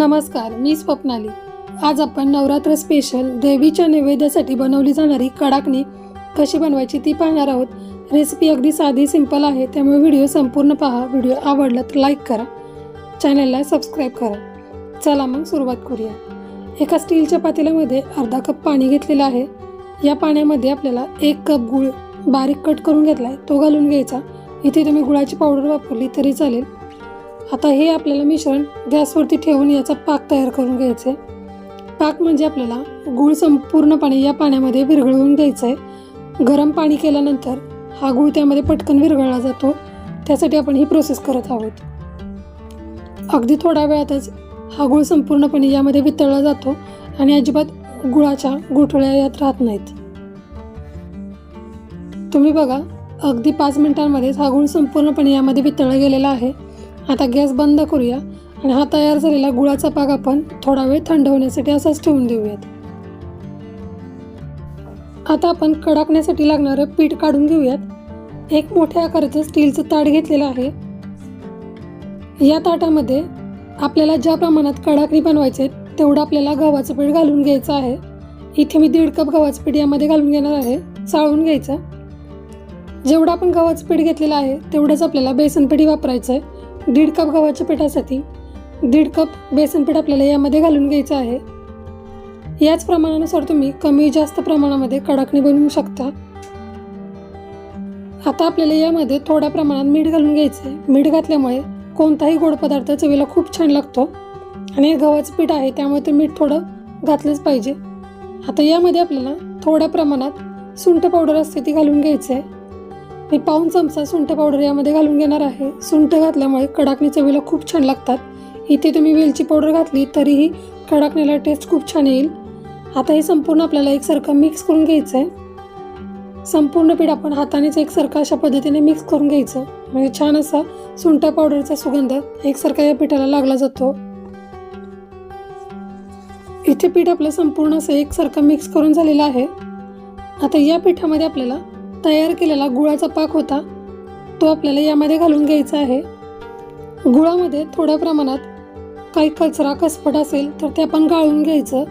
नमस्कार मी स्वप्नाली. आज आपण नवरात्र स्पेशल देवीच्या नैवेद्यासाठी बनवली जाणारी कडाकणी कशी बनवायची ती पाहणार आहोत. रेसिपी अगदी साधी सिंपल आहे. त्यामुळे व्हिडिओ संपूर्ण पहा. व्हिडिओ आवडला तर लाईक करा. चॅनलला सबस्क्राईब करा. चला मग सुरुवात करूया. एका स्टीलच्या पातेल्यामध्ये अर्धा कप पाणी घेतलेलं आहे. या पाण्यामध्ये आपल्याला एक कप गूळ बारीक कट करून घेतला आहे तो घालून घ्यायचा. इथे तुम्ही गुळाची पावडर वापरली तरी चालेल. आता हे आपल्याला मिश्रण गॅसवरती ठेवून याचा पाक तयार करून घ्यायचे पाक म्हणजे आपल्याला गूळ संपूर्णपणे या पाण्यामध्ये विरघळवून द्यायचं आहे गरम पाणी केल्यानंतर हा गूळ त्यामध्ये पटकन विरघळला जातो. त्यासाठी आपण ही प्रोसेस करत आहोत. अगदी थोड्या वेळातच हा गूळ संपूर्णपणे यामध्ये वितळला जातो आणि अजिबात गुळाच्या गुठळ्या यात राहत नाहीत. तुम्ही बघा अगदी पाच मिनिटांमध्येच हा गूळ संपूर्णपणे यामध्ये वितळला गेलेला आहे. आता गॅस बंद करूया आणि हा तयार झालेला गुळाचा पाक आपण थोडा वेळ थंड होण्यासाठी असाच ठेवून देऊयात. आता आपण कडाकण्यासाठी लागणारं पीठ काढून घेऊयात. एक मोठ्या आकाराचं स्टीलचं ताट घेतलेलं आहे. या ताटामध्ये आपल्याला ज्या प्रमाणात कडाकणी बनवायचे तेवढं आपल्याला गव्हाचं पीठ घालून घ्यायचं आहे. इथे मी दीड कप गव्हाचं पीठ यामध्ये घालून घेणार आहे चाळून घ्यायचं. जेवढं आपण गव्हाचं पीठ घेतलेलं आहे तेवढंच आपल्याला बेसन पीठ वापरायचं आहे. दीड कप गव्हाच्या पिठासाठी दीड कप बेसन पीठ आपल्याला यामध्ये घालून घ्यायचं आहे. याच प्रमाणानुसार तुम्ही कमी जास्त प्रमाणामध्ये कडाकणी बनवू शकता. आता आपल्याला यामध्ये थोड्या प्रमाणात मीठ घालून घ्यायचं आहे. मीठ घातल्यामुळे कोणताही गोड पदार्थ चवीला खूप छान लागतो आणि हे गव्हाचं पीठ आहे त्यामुळे ते मीठ थोडं घातलंच पाहिजे. आता यामध्ये आपल्याला थोड्या प्रमाणात सुंठ पावडर असते ती घालून घ्यायचं आहे. मी पाऊन चमचा सुंठ पावडर यामध्ये घालून घेणार आहे. सुंठ घातल्यामुळे कडाकणी चवीला खूप छान लागतात. इथे तुम्ही वेलची पावडर घातली तरीही कडाकणीला टेस्ट खूप छान येईल. आता हे संपूर्ण आपल्याला एकसारखं मिक्स करून घ्यायचं आहे संपूर्ण पीठ आपण हातानेच एकसारखं अशा पद्धतीने मिक्स करून घ्यायचं. म्हणजे छान असा सुंठ पावडरचा सुगंध एकसारखा या पिठाला लागला जातो. इथे पीठ आपलं संपूर्ण असं एकसारखं मिक्स करून झालेलं आहे. आता या पिठामध्ये आपल्याला तयार केलेला गुळाचा पाक होता तो आपल्याला यामध्ये घालून घ्यायचा आहे. गुळामध्ये थोड्या प्रमाणात काही कचरा कसपट असेल तर ते आपण गाळून घ्यायचं.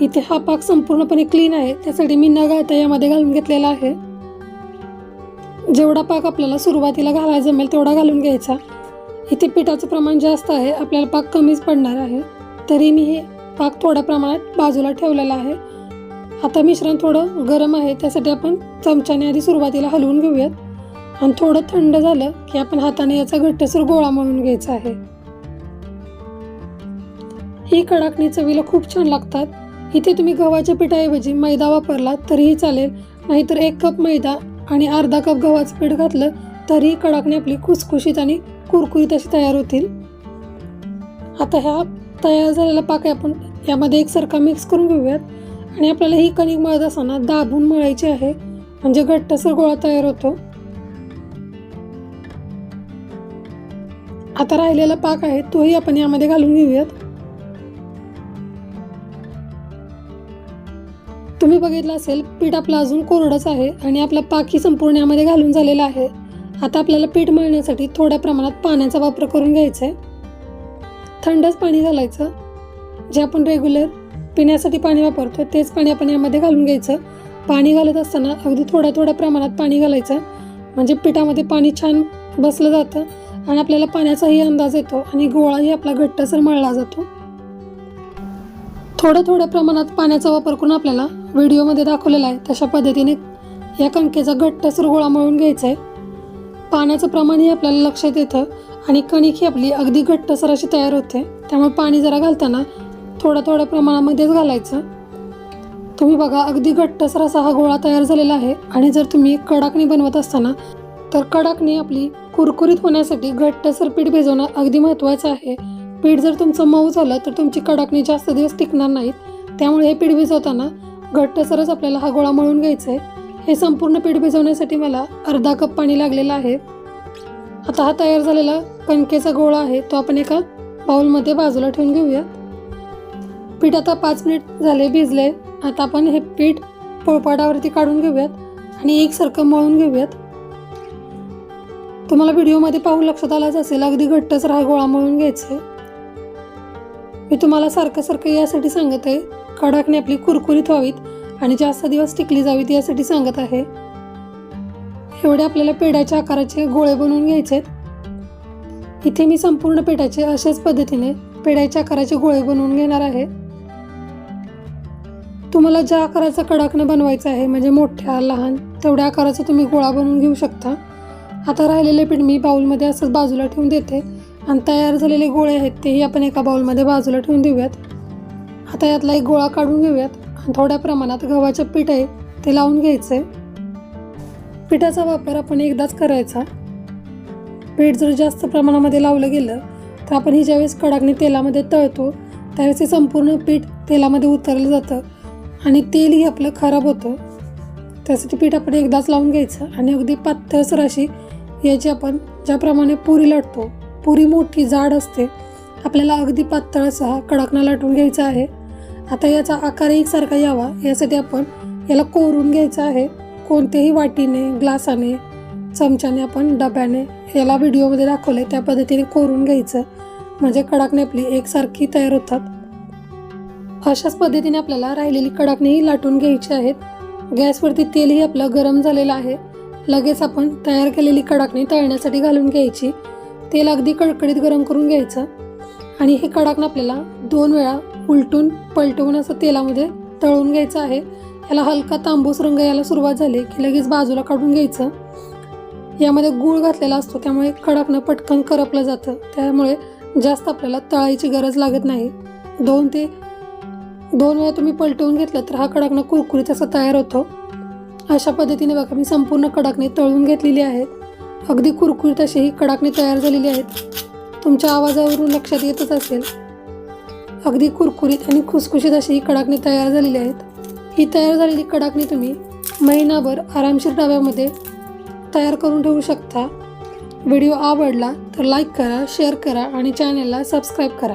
इथे हा पाक संपूर्णपणे क्लीन आहे त्यासाठी मी न गाळता यामध्ये घालून घेतलेला आहे. जेवढा पाक आपल्याला सुरुवातीला घालायला जमेल तेवढा घालून घ्यायचा. इथे पिठाचं प्रमाण जास्त आहे आपल्याला पाक कमीच पडणार आहे. तरी मी हे पाक थोड्या प्रमाणात बाजूला ठेवलेला आहे. आता मिश्रण थोडं गरम आहे त्यासाठी आपण चमच्याने आधी सुरुवातीला हलवून घेऊयात. आणि थोडं थंड झालं की आपण हाताने याचा घट्टसर गोळा मळून घ्यायचा आहे. ही कडाकणी चवीला खूप छान लागतात. इथे तुम्ही गव्हाच्या पिठाऐवजी मैदा वापरला तरीही चालेल. नाहीतर एक कप मैदा आणि अर्धा कप गव्हाचं पीठ घातलं तरीही कडाकणी आपली खुसखुशीत आणि कुरकुरीत अशी तयार होतील. आता ह्या तयार झालेला पाक आपण यामध्ये एकसारखा मिक्स करून घेऊयात. आणि आपल्याला ही कणिक मळत असताना दाबून मळायची आहे. म्हणजे घट्टसर गोळा तयार होतो. आता राहिलेला पाक आहे तोही आपण यामध्ये घालून घेऊयात. तुम्ही बघितलं असेल पीठ आपलं अजून कोरडंच आहे आणि आपला पाकही संपूर्ण यामध्ये घालून झालेला आहे. आता आपल्याला पीठ मळण्यासाठी थोड्या प्रमाणात पाण्याचा वापर करून घ्यायचा आहे. थंडच पाणी घालायचं. जे आपण रेग्युलर पिण्यासाठी पाणी वापरतो तेच पाणी आपण यामध्ये घालून घ्यायचं. पाणी घालत असताना अगदी थोड्या थोड्या प्रमाणात पाणी घालायचं. म्हणजे पिठामध्ये पाणी छान बसलं जातं आणि आपल्याला पाण्याचाही अंदाज येतो आणि गोळाही आपला घट्टसर मळला जातो. थोड्या थोड्या प्रमाणात पाण्याचा वापर करून आपल्याला व्हिडिओमध्ये दाखवलेला आहे तशा पद्धतीने या कणकेचा घट्टसर गोळा मळून घ्यायचा आहे. पाण्याचं प्रमाणही आपल्याला लक्षात येतं आणि कणिक ही आपली अगदी घट्टसर अशी तयार होते. त्यामुळे पाणी जरा घालताना थोड्या थोड्या प्रमाणामध्येच घालायचं. तुम्ही बघा अगदी घट्टसर असा हा गोळा तयार झालेला आहे. आणि जर तुम्ही कडाकणी बनवत असताना तर कडाकणी आपली कुरकुरीत होण्यासाठी घट्टसर पीठ भिजवणं अगदी महत्त्वाचं आहे. पीठ जर तुमचं मऊ झालं तर तुमची कडाकणी जास्त दिवस टिकणार नाहीत. त्यामुळे हे पीठ भिजवताना घट्टसरच आपल्याला हा गोळा मळून घ्यायचा आहे हे संपूर्ण पीठ भिजवण्यासाठी मला अर्धा कप पाणी लागलेलं आहे. आता हा तयार झालेला कणकेचा गोळा आहे तो आपण एका बाऊलमध्ये बाजूला ठेवून घेऊया. पीठ आता पाच मिनिट झाले भिजले. आता आपण हे पीठ पोळपाटावरती काढून घेऊयात आणि एकसारखं मळून घेऊयात. तुम्हाला व्हिडिओमध्ये पाहून लक्षात आलाच असेल अगदी घट्टच राहा गोळा मळून घ्यायचा. आहे मी तुम्हाला सारखं सारखं यासाठी सांगत आहे कडाकने आपली कुरकुरीत व्हावीत आणि जास्त दिवस टिकली जावीत यासाठी सांगत आहे. एवढे आपल्याला पेढ्याच्या आकाराचे गोळे बनवून घ्यायचे आहेत इथे मी संपूर्ण पेठाचे अशाच पद्धतीने पेढ्याच्या आकाराचे गोळे बनवून घेणार आहे. तुम्हाला ज्या आकाराचा कडाकणं बनवायचं आहे म्हणजे मोठ्या लहान तेवढ्या आकाराचा तुम्ही गोळा बनवून घेऊ शकता. आता राहिलेले पीठ मी बाऊलमध्ये असंच बाजूला ठेवून देते. आणि तयार झालेले गोळे आहेत तेही आपण एका बाउलमध्ये बाजूला ठेवून देऊयात. आता यातला एक गोळा काढून घेऊयात. आणि थोड्या प्रमाणात गव्हाचं पीठ आहे ते लावून घ्यायचं आहे पिठाचा वापर आपण एकदाच करायचा. पीठ जर जास्त प्रमाणामध्ये लावलं गेलं तर आपण ही ज्यावेळेस कडाकणी तेलामध्ये तळतो त्यावेळेस हे संपूर्ण पीठ तेलामध्ये उतरलं जातं. आणि तेलही आपलं खराब होतं. त्यासाठी पीठ आपण एकदाच लावून घ्यायचं आणि अगदी पातळसर अशी याची आपण ज्याप्रमाणे पुरी लाटतो. पुरी मोठी जाड असते. आपल्याला अगदी पातळ असा हा कडाकणा लाटून घ्यायचा आहे. आता याचा आकार एकसारखा यावा यासाठी आपण याला कोरून घ्यायचं आहे. कोणत्याही वाटीने ग्लासाने चमच्याने आपण डब्याने याला व्हिडिओमध्ये दाखवले त्या पद्धतीने कोरून घ्यायचं. म्हणजे कडाकणे आपली एकसारखी तयार होतात. अशाच पद्धतीने आपल्याला राहिलेली कडाकणीही लाटून घ्यायची आहेत. गॅसवरती तेलही आपलं गरम झालेलं आहे. लगेच आपण तयार केलेली कडाकणी तळण्यासाठी घालून घ्यायची. तेल अगदी कडकडीत गरम करून घ्यायचं. आणि हे कडाकणं आपल्याला दोन वेळा उलटून पलटवून असं तेलामध्ये तळून घ्यायचं आहे. याला हलका तांबूस रंग यायला सुरुवात झाली की लगेच बाजूला काढून घ्यायचं. यामध्ये गूळ घातलेला असतो त्यामुळे कडाकणं पटकन करपलं जातं. त्यामुळे जास्त आपल्याला तळायची गरज लागत नाही. दोन ते दोन वेळा तुम्ही पलटवून घेतलं तर हा कडाकणा कुरकुरीत असा तयार होतो. अशा पद्धतीने बघा मी संपूर्ण कडाकणी तळून घेतलेली आहेत. अगदी कुरकुरीत अशी ही कडाकणी तयार झालेली आहेत. तुमच्या आवाजावरून लक्षात येतच असेल. अगदी कुरकुरीत आणि खुसखुशीत अशी ही कडाकणी तयार झालेली आहेत. ही तयार झालेली कडाकणी तुम्ही महिनाभर आरामशीर डब्यामध्ये तयार करून ठेवू शकता. व्हिडिओ आवडला तर लाईक करा शेअर करा आणि चॅनलला सबस्क्राईब करा.